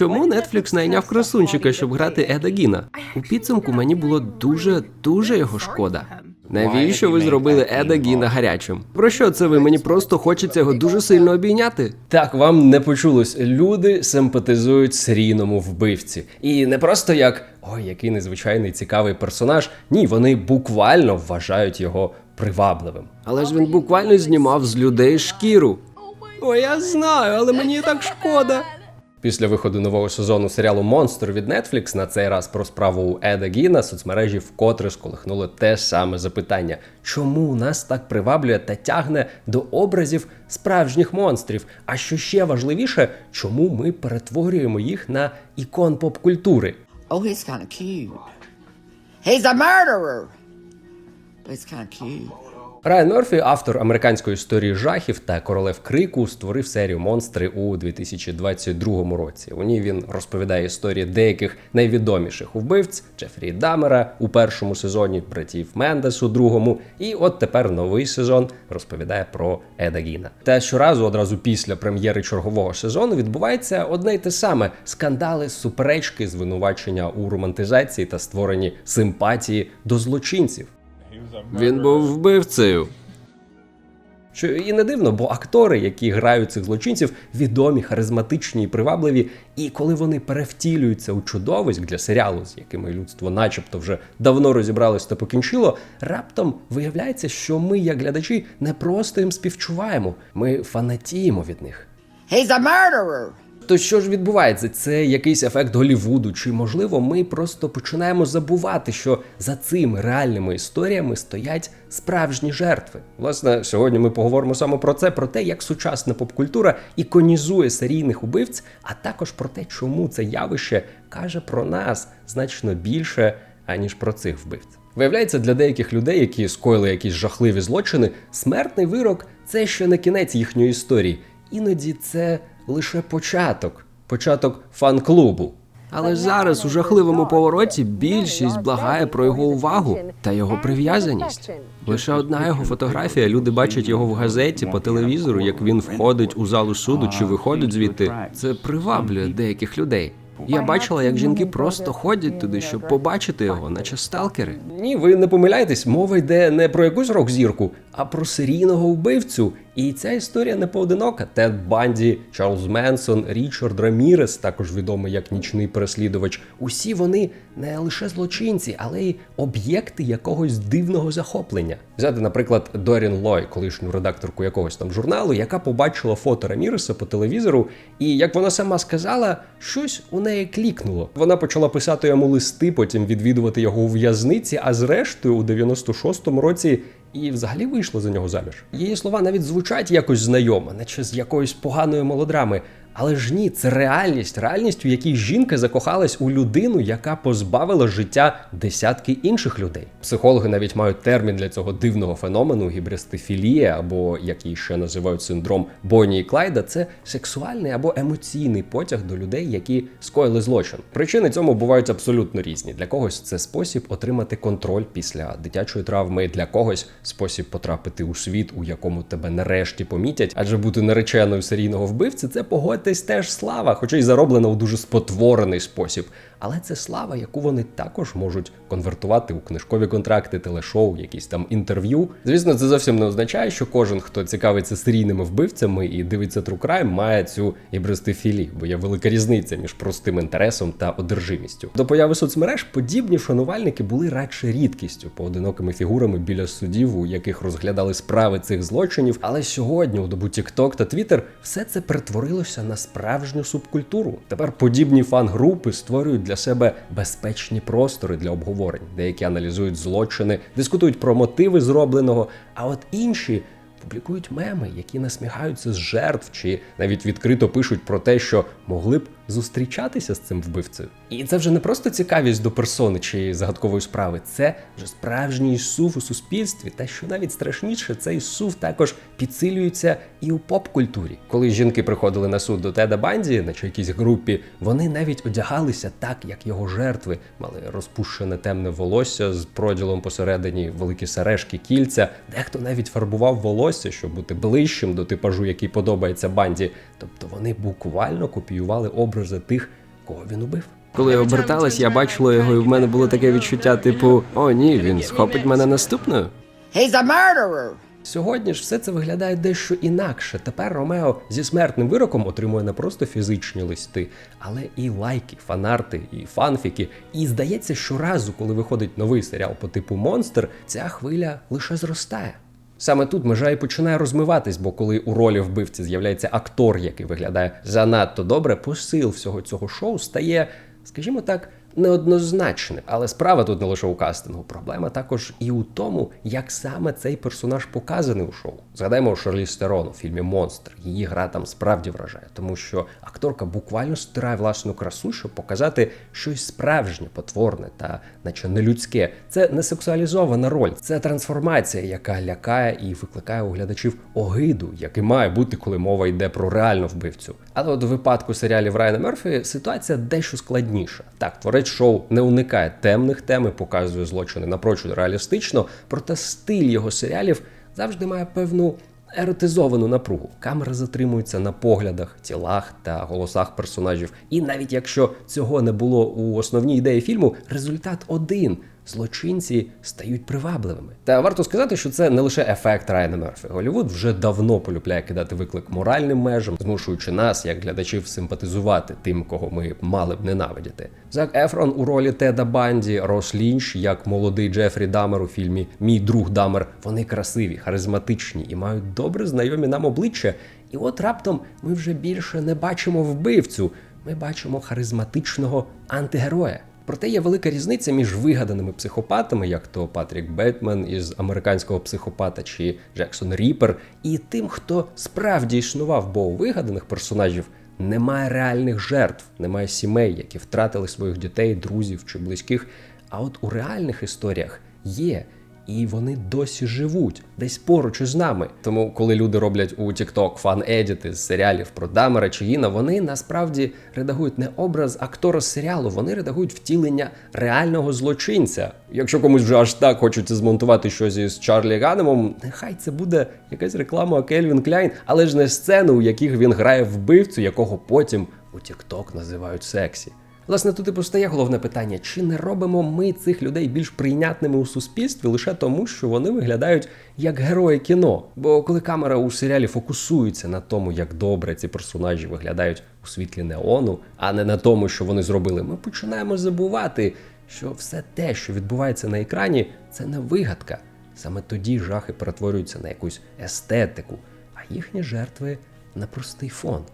Чому Netflix найняв красунчика, щоб грати Еда Гіна? У підсумку мені було дуже дуже його шкода. Навіщо ви зробили Еда Гіна гарячим? Про що це ви? Мені просто хочеться його дуже сильно обійняти. Так, вам не почулось. Люди симпатизують серійному вбивці. І не просто як ой, який незвичайний цікавий персонаж. Ні, вони буквально вважають його привабливим. Але ж він буквально знімав з людей шкіру. О, я знаю, але мені так шкода. Після виходу нового сезону серіалу Монстр від Netflix на цей раз про справу Еда Гіна соцмережі вкотре сколихнуло те саме запитання: чому нас так приваблює та тягне до образів справжніх монстрів? А що ще важливіше, чому ми перетворюємо їх на ікон поп-культури? Oh, he's kind of cute. He's a murderer. But he's kind of cute. Райан Мерфі, автор американської історії жахів та королев крику, створив серію монстри у 2022 році. У ній він розповідає історії деяких найвідоміших вбивць Джефрі Дамера у першому сезоні, братів Мендес у другому. І от тепер новий сезон розповідає про Еда Гіна. Та щоразу, одразу після прем'єри чергового сезону, відбувається одне й те саме: скандали, суперечки, звинувачення у романтизації та створенні симпатії до злочинців. Він був вбивцею. Що і не дивно, бо актори, які грають цих злочинців, відомі, харизматичні і привабливі. І коли вони перевтілюються у чудовиськ для серіалу, з якими людство, начебто, вже давно розібралось та покінчило, раптом виявляється, що ми, як глядачі, не просто їм співчуваємо, ми фанатіємо від них. He's a murderer. То що ж відбувається? Це якийсь ефект Голівуду? Чи можливо ми просто починаємо забувати, що за цими реальними історіями стоять справжні жертви? Власне, сьогодні ми поговоримо саме про це, про те, як сучасна попкультура іконізує серійних убивць, а також про те, чому це явище каже про нас значно більше, аніж про цих вбивць. Виявляється, для деяких людей, які скоїли якісь жахливі злочини, смертний вирок це ще не кінець їхньої історії. Іноді це лише початок, початок фан-клубу. Але зараз у жахливому повороті більшість благає про його увагу та його прив'язаність. Лише одна його фотографія. Люди бачать його в газеті по телевізору, як він входить у залу суду чи виходить звідти. Це приваблює деяких людей. Я бачила, як жінки просто ходять туди, щоб побачити його, наче сталкери. Ні, ви не помиляєтесь, мова йде не про якусь рок-зірку, а про серійного вбивцю. І ця історія не поодинока. Тед Банді, Чарльз Менсон, Річард Рамірес, також відомий як нічний переслідувач. Усі вони не лише злочинці, але й об'єкти якогось дивного захоплення. Взяти, наприклад, Дорін Лой, колишню редакторку якогось там журналу, яка побачила фото Раміреса по телевізору, і як вона сама сказала, щось у неї клікнуло. Вона почала писати йому листи, потім відвідувати його у в'язниці, а зрештою, у 96-му році і взагалі вийшла за нього заміж. Її слова навіть звучать якось знайомо, наче з якоїсь поганої мелодрами. Але ж ні, це реальність, реальність, у якій жінка закохалась у людину, яка позбавила життя десятки інших людей. Психологи навіть мають термін для цього дивного феномену гібрестифілія, або як її ще називають синдром Бонні і Клайда. Це сексуальний або емоційний потяг до людей, які скоїли злочин. Причини цьому бувають абсолютно різні. Для когось це спосіб отримати контроль після дитячої травми, для когось спосіб потрапити у світ, у якому тебе нарешті помітять, адже бути нареченою серійного вбивці це погодьтесь теж слава, хоча й зароблена у дуже спотворений спосіб. Але це слава, яку вони також можуть конвертувати у книжкові контракти, телешоу, якісь там інтерв'ю. Звісно, це зовсім не означає, що кожен, хто цікавиться серійними вбивцями і дивиться True Crime, має цю ібрестифілі, бо є велика різниця між простим інтересом та одержимістю. До появи соцмереж подібні шанувальники були радше рідкістю, поодинокими фігурами біля судів, у яких розглядали справи цих злочинів. Але сьогодні, у добу TikTok та Twitter, все це перетворилося на справжню субкультуру. Тепер подібні фан-групи створюють для себе безпечні простори для обговорень. Деякі аналізують злочини, дискутують про мотиви зробленого, а от інші. Публікують меми, які насміхаються з жертв, чи навіть відкрито пишуть про те, що могли б зустрічатися з цим вбивцею. І це вже не просто цікавість до персони чи загадкової справи, це вже справжній сув у суспільстві. Та що навіть страшніше, цей сув також підсилюється і у поп-культурі. Коли жінки приходили на суд до Теда Банді, наче якійсь групі, вони навіть одягалися так, як його жертви, мали розпущене темне волосся з проділом посередині, великі сережки, кільця. Дехто навіть фарбував волосся, щоб бути ближчим до типажу, який подобається банді. Тобто вони буквально копіювали образи тих, кого він убив. Коли я оберталась, я бачила його, і в мене було таке відчуття, типу: о, ні, він схопить мене наступною. He's a murderer. Сьогодні ж все це виглядає дещо інакше. Тепер Ромео зі смертним вироком отримує не просто фізичні листи, але і лайки, фанарти, і фанфіки. І здається, щоразу, коли виходить новий серіал по типу Монстр, ця хвиля лише зростає. Саме тут межа і починає розмиватись, бо коли у ролі вбивці з'являється актор, який виглядає занадто добре, посил всього цього шоу стає, скажімо так, неоднозначним. Але справа тут не лише у кастингу. Проблема також і у тому, як саме цей персонаж показаний у шоу. Згадаємо Шарлі Стерон у фільмі Монстр. Її гра там справді вражає, тому що акторка буквально стирає власну красу, щоб показати щось справжнє, потворне та наче нелюдське. Це не сексуалізована роль, це трансформація, яка лякає і викликає у глядачів огиду, як і має бути, коли мова йде про реальну вбивцю. Але от у випадку серіалів Райана Мерфі ситуація дещо складніша. Так, творець шоу не уникає темних тем і показує злочини напрочуд реалістично, проте стиль його серіалів завжди має певну еротизовану напругу. Камера затримується на поглядах, тілах та голосах персонажів. І навіть якщо цього не було у основній ідеї фільму, результат один. Злочинці стають привабливими. Та варто сказати, що це не лише ефект Райана Мерфі. Голівуд вже давно полюбляє кидати виклик моральним межам, змушуючи нас, як глядачів, симпатизувати тим, кого ми мали б ненавидіти. Зак Ефрон у ролі Теда Банді, Рос Лінч, як молодий Джефрі Дамер у фільмі Мій друг Дамер. Вони красиві, харизматичні і мають добре знайомі нам обличчя. І от раптом ми вже більше не бачимо вбивцю, ми бачимо харизматичного антигероя. Проте є велика різниця між вигаданими психопатами, як то Патрік Бетмен із американського психопата чи Джексон Ріпер, і тим, хто справді існував, бо у вигаданих персонажів немає реальних жертв, немає сімей, які втратили своїх дітей, друзів чи близьких. А от у реальних історіях є. І вони досі живуть десь поруч із нами. Тому, коли люди роблять у TikTok фан-едіти з серіалів про Дамера чи Гіна, вони насправді редагують не образ актора серіалу, вони редагують втілення реального злочинця. Якщо комусь вже аж так хочеться змонтувати щось із Чарлі Ганемом, нехай це буде якась реклама Кельвін Кляйн, але ж не сцени, у яких він грає вбивцю, якого потім у TikTok називають сексі. Власне, тут і постає головне питання: чи не робимо ми цих людей більш прийнятними у суспільстві лише тому, що вони виглядають як герої кіно? Бо коли камера у серіалі фокусується на тому, як добре ці персонажі виглядають у світлі неону, а не на тому, що вони зробили, ми починаємо забувати, що все те, що відбувається на екрані, це не вигадка. Саме тоді жахи перетворюються на якусь естетику, а їхні жертви на простий фон.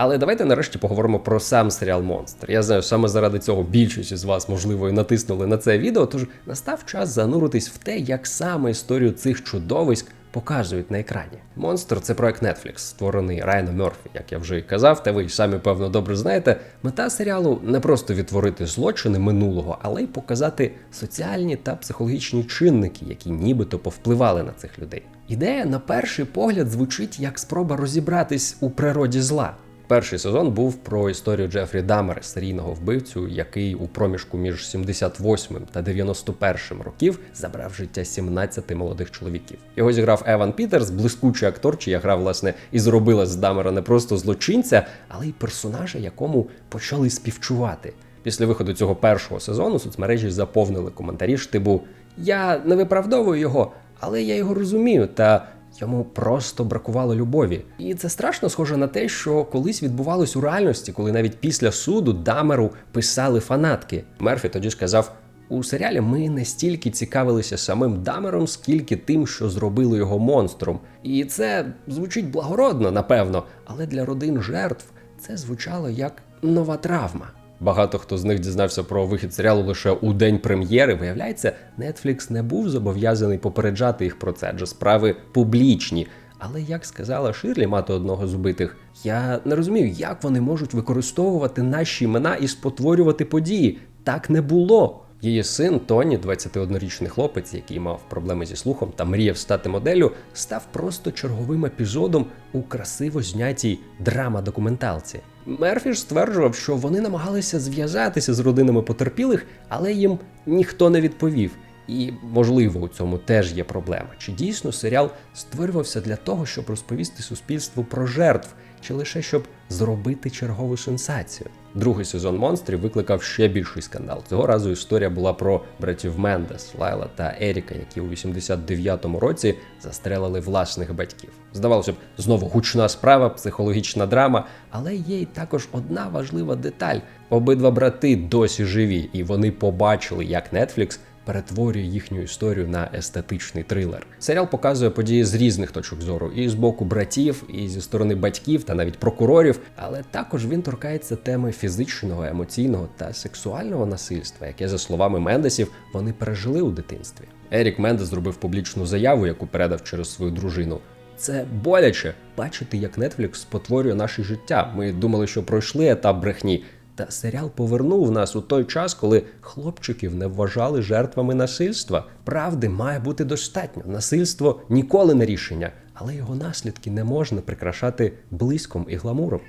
Але давайте нарешті поговоримо про сам серіал Монстр. Я знаю, саме заради цього більшість із вас, можливо, і натиснули на це відео. Тож настав час зануритись в те, як саме історію цих чудовиськ показують на екрані. Монстр це проект Netflix, створений Райаном Мерфі, як я вже і казав, та ви й самі певно добре знаєте. Мета серіалу не просто відтворити злочини минулого, але й показати соціальні та психологічні чинники, які нібито повпливали на цих людей. Ідея на перший погляд звучить як спроба розібратись у природі зла. Перший сезон був про історію Джефрі Дамера, серійного вбивцю, який у проміжку між 78 та 91 років забрав життя 17 молодих чоловіків. Його зіграв Еван Пітерс, блискучий актор, чия гра, власне, і зробила з Дамера не просто злочинця, але й персонажа, якому почали співчувати. Після виходу цього першого сезону соцмережі заповнили коментарі штибу Я не виправдовую його, але я його розумію та. Йому просто бракувало любові, і це страшно схоже на те, що колись відбувалось у реальності, коли навіть після суду Дамеру писали фанатки. Мерфі тоді сказав: у серіалі ми не стільки цікавилися самим Дамером, скільки тим, що зробило його монстром. І це звучить благородно, напевно, але для родин жертв це звучало як нова травма. Багато хто з них дізнався про вихід серіалу лише у день прем'єри. Виявляється, Netflix не був зобов'язаний попереджати їх про це, адже справи публічні. Але як сказала Ширлі, мати одного з убитих, я не розумію, як вони можуть використовувати наші імена і спотворювати події. Так не було. Її син Тоні, 21-річний хлопець, який мав проблеми зі слухом та мріяв стати моделлю, став просто черговим епізодом у красиво знятій драма-документалці. Мерфі ж стверджував, що вони намагалися зв'язатися з родинами потерпілих, але їм ніхто не відповів. І, можливо, у цьому теж є проблема. Чи дійсно серіал створювався для того, щоб розповісти суспільству про жертв чи лише щоб зробити чергову сенсацію. Другий сезон монстрів викликав ще більший скандал. Цього разу історія була про братів Мендес, Лайла та Еріка, які у 89-му році застрелили власних батьків. Здавалося б, знову гучна справа, психологічна драма, але є й також одна важлива деталь: обидва брати досі живі, і вони побачили, як Netflix перетворює їхню історію на естетичний трилер. Серіал показує події з різних точок зору, і з боку братів, і зі сторони батьків та навіть прокурорів. Але також він торкається теми фізичного, емоційного та сексуального насильства, яке, за словами Мендесів, вони пережили у дитинстві. Ерік Мендес зробив публічну заяву, яку передав через свою дружину. Це боляче бачити, як Netflix спотворює наше життя. Ми думали, що пройшли етап брехні. Та серіал повернув нас у той час, коли хлопчиків не вважали жертвами насильства. Правди має бути достатньо. Насильство ніколи не рішення, але його наслідки не можна прикрашати блиском і гламуром.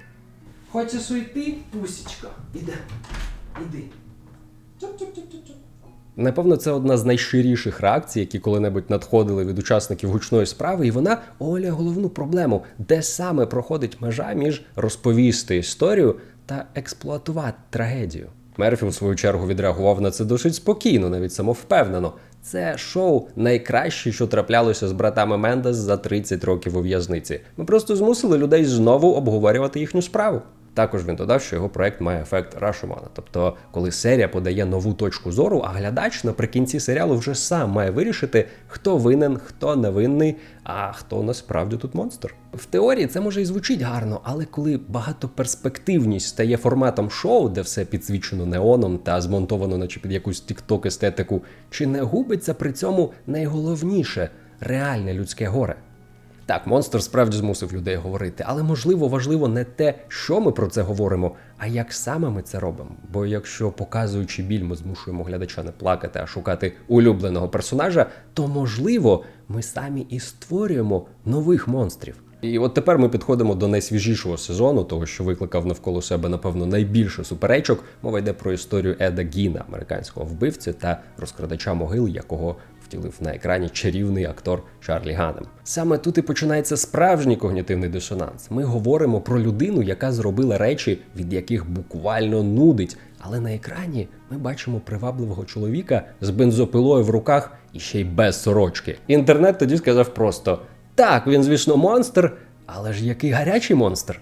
Хочеш уйти, пусічка? Іде. Іди. Напевно, це одна з найщиріших реакцій, які коли-небудь надходили від учасників гучної справи, і вона оголює головну проблему, де саме проходить межа між розповісти історію та експлуатувати трагедію. Мерфі, у свою чергу, відреагував на це досить спокійно, навіть самовпевнено. Це шоу найкраще, що траплялося з братами Мендес за 30 років у в'язниці. Ми просто змусили людей знову обговорювати їхню справу. Також він додав, що його проект має ефект Рашомана. Тобто, коли серія подає нову точку зору, а глядач наприкінці серіалу вже сам має вирішити, хто винен, хто невинний, а хто насправді тут монстр. В теорії це може і звучить гарно, але коли багатоперспективність стає форматом шоу, де все підсвічено неоном та змонтовано, наче під якусь тікток естетику, чи не губиться при цьому найголовніше реальне людське горе? Так, монстр справді змусив людей говорити, але можливо важливо не те, що ми про це говоримо, а як саме ми це робимо. Бо якщо показуючи біль, ми змушуємо глядача не плакати, а шукати улюбленого персонажа, то можливо ми самі і створюємо нових монстрів. І от тепер ми підходимо до найсвіжішого сезону, того що викликав навколо себе, напевно, найбільше суперечок. Мова йде про історію Еда Гіна, американського вбивця та розкрадача могил, якого втілив на екрані чарівний актор Чарлі Ганем. Саме тут і починається справжній когнітивний дисонанс. Ми говоримо про людину, яка зробила речі, від яких буквально нудить. Але на екрані ми бачимо привабливого чоловіка з бензопилою в руках і ще й без сорочки. Інтернет тоді сказав просто: так, він, звісно, монстр, але ж який гарячий монстр.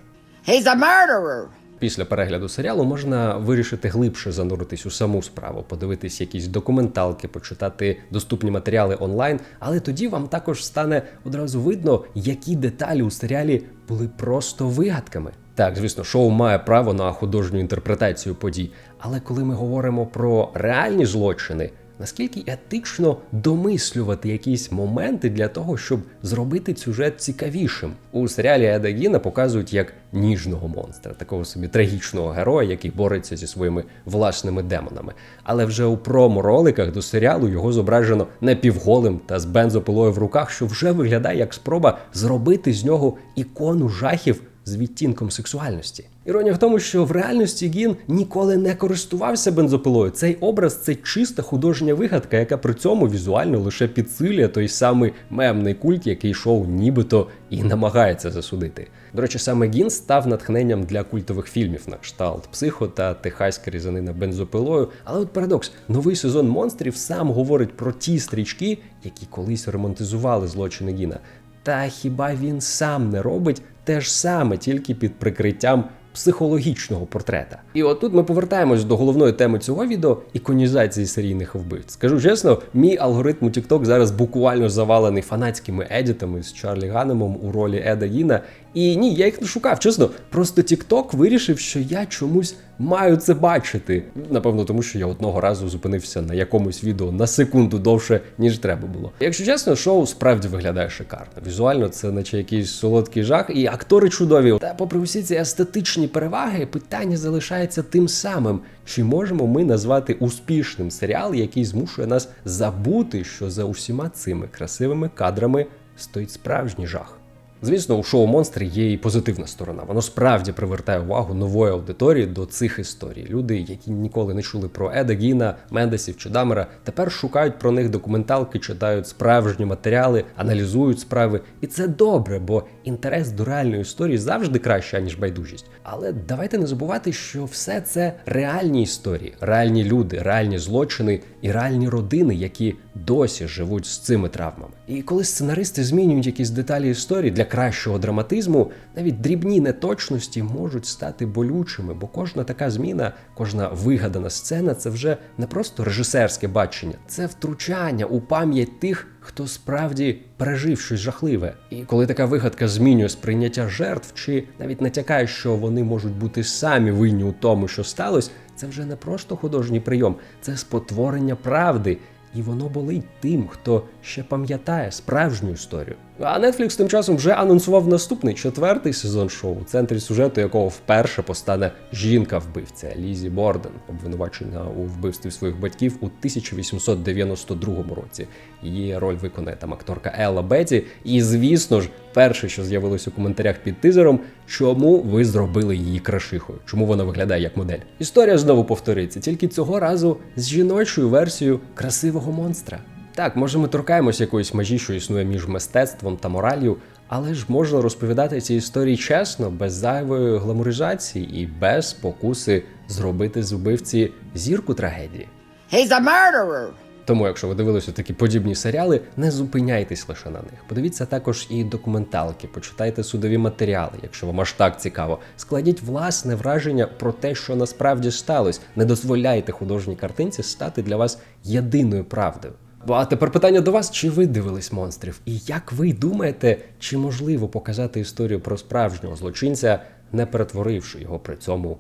He's a murderer. Після перегляду серіалу можна вирішити глибше зануритись у саму справу, подивитись якісь документалки, почитати доступні матеріали онлайн. Але тоді вам також стане одразу видно, які деталі у серіалі були просто вигадками. Так, звісно, шоу має право на художню інтерпретацію подій, але коли ми говоримо про реальні злочини. Наскільки етично домислювати якісь моменти для того, щоб зробити сюжет цікавішим? У серіалі Еда Гіна показують як ніжного монстра, такого собі трагічного героя, який бореться зі своїми власними демонами. Але вже у промо-роликах до серіалу його зображено напівголим та з бензопилою в руках, що вже виглядає як спроба зробити з нього ікону жахів з відтінком сексуальності. Іронія в тому, що в реальності Гін ніколи не користувався бензопилою. Цей образ це чиста художня вигадка, яка при цьому візуально лише підсилює той самий мемний культ, який шоу нібито і намагається засудити. До речі, саме Гін став натхненням для культових фільмів на кшталт Психо та Техаська різанина бензопилою. Але от парадокс, новий сезон монстрів сам говорить про ті стрічки, які колись романтизували злочини Гіна. Та хіба він сам не робить те ж саме, тільки під прикриттям психологічного портрета? І отут ми повертаємось до головної теми цього відео іконізації серійних вбивць. Скажу чесно, мій алгоритм у TikTok зараз буквально завалений фанатськими едітами з Чарлі Ганемом у ролі Еда Гіна. І ні, я їх не шукав, чесно. Просто TikTok вирішив, що я чомусь маю це бачити. Напевно, тому що я одного разу зупинився на якомусь відео на секунду довше, ніж треба було. Якщо чесно, шоу справді виглядає шикарно. Візуально це наче якийсь солодкий жах, і актори чудові. Та попри усі ці естетичні переваги, питання залишається тим самим: чи можемо ми назвати успішним серіал, який змушує нас забути, що за усіма цими красивими кадрами стоїть справжній жах. Звісно, у шоу Монстри є і позитивна сторона. Воно справді привертає увагу нової аудиторії до цих історій. Люди, які ніколи не чули про Еда Гіна, Мендесів чи Дамера, тепер шукають про них документалки, читають справжні матеріали, аналізують справи. І це добре, бо інтерес до реальної історії завжди краще, ніж байдужість. Але давайте не забувати, що все це реальні історії, реальні люди, реальні злочини і реальні родини, які досі живуть з цими травмами. І коли сценаристи змінюють якісь деталі історії для кращого драматизму, навіть дрібні неточності можуть стати болючими, бо кожна така зміна, кожна вигадана сцена це вже не просто режисерське бачення, це втручання у пам'ять тих, хто справді пережив щось жахливе. І коли така вигадка змінює сприйняття жертв, чи навіть натякає, що вони можуть бути самі винні у тому, що сталося, це вже не просто художній прийом, це спотворення правди. І воно болить тим, хто ще пам'ятає справжню історію. А Netflix тим часом вже анонсував наступний четвертий сезон шоу, у центрі сюжету якого вперше постане жінка-вбивця Лізі Борден, обвинувачена у вбивстві своїх батьків у 1892 році. Її роль виконає там акторка Елла Беті. І звісно ж, перше, що з'явилось у коментарях під тизером, чому ви зробили її крашихою, чому вона виглядає як модель. Історія знову повториться, тільки цього разу з жіночою версією красивого монстра. Так, може, ми торкаємось якоїсь межі, що існує між мистецтвом та моралью, але ж можна розповідати ці історії чесно, без зайвої гламуризації і без спокуси зробити з убивці зірку трагедії. He's a murderer. Тому, якщо ви дивилися такі подібні серіали, не зупиняйтесь лише на них. Подивіться також і документалки, почитайте судові матеріали, якщо вам аж так цікаво. Складіть власне враження про те, що насправді сталося. Не дозволяйте художній картинці стати для вас єдиною правдою. А тепер питання до вас: чи ви дивились монстрів? І як ви думаєте, чи можливо показати історію про справжнього злочинця, не перетворивши його при цьому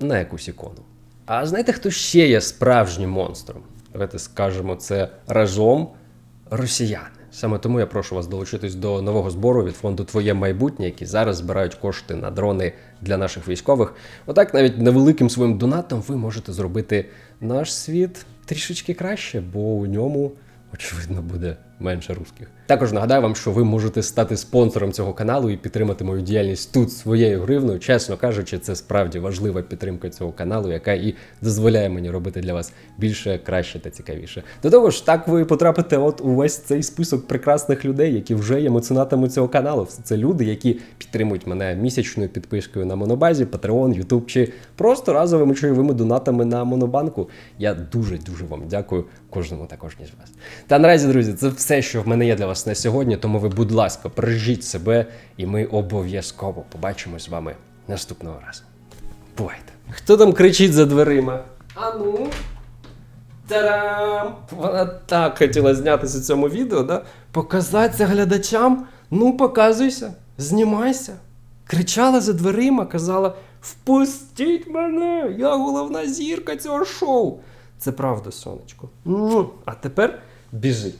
на якусь ікону? А знаєте, хто ще є справжнім монстром? Давайте скажемо це разом росіяни. Саме тому я прошу вас долучитись до нового збору від фонду Твоє майбутнє, які зараз збирають кошти на дрони для наших військових. Отак, навіть невеликим своїм донатом ви можете зробити наш світ трішечки краще, бо у ньому, очевидно, буде менше русських. Також нагадаю вам, що ви можете стати спонсором цього каналу і підтримати мою діяльність тут своєю гривною. Чесно кажучи, це справді важлива підтримка цього каналу, яка і дозволяє мені робити для вас більше, краще та цікавіше. До того ж, так ви потрапите от у весь цей список прекрасних людей, які вже є меценатами цього каналу. Все це люди, які підтримують мене місячною підпискою на Монобазі, Patreon, YouTube чи просто разовими чайовими донатами на Монобанку. Я дуже дуже вам дякую кожному та кожній з вас. Та наразі, друзі, це все, що в мене є для вас на сьогодні. Тому ви, будь ласка, бережіть себе, і ми обов'язково побачимось з вами наступного разу. Бувайте! Хто там кричить за дверима? А ну. Тарам! Вона так хотіла знятися в цьому відео, да? Показатися глядачам. Ну, показуйся, знімайся. Кричала за дверима, казала: Впустіть мене! Я головна зірка цього шоу. Це правда, сонечко. А тепер біжи.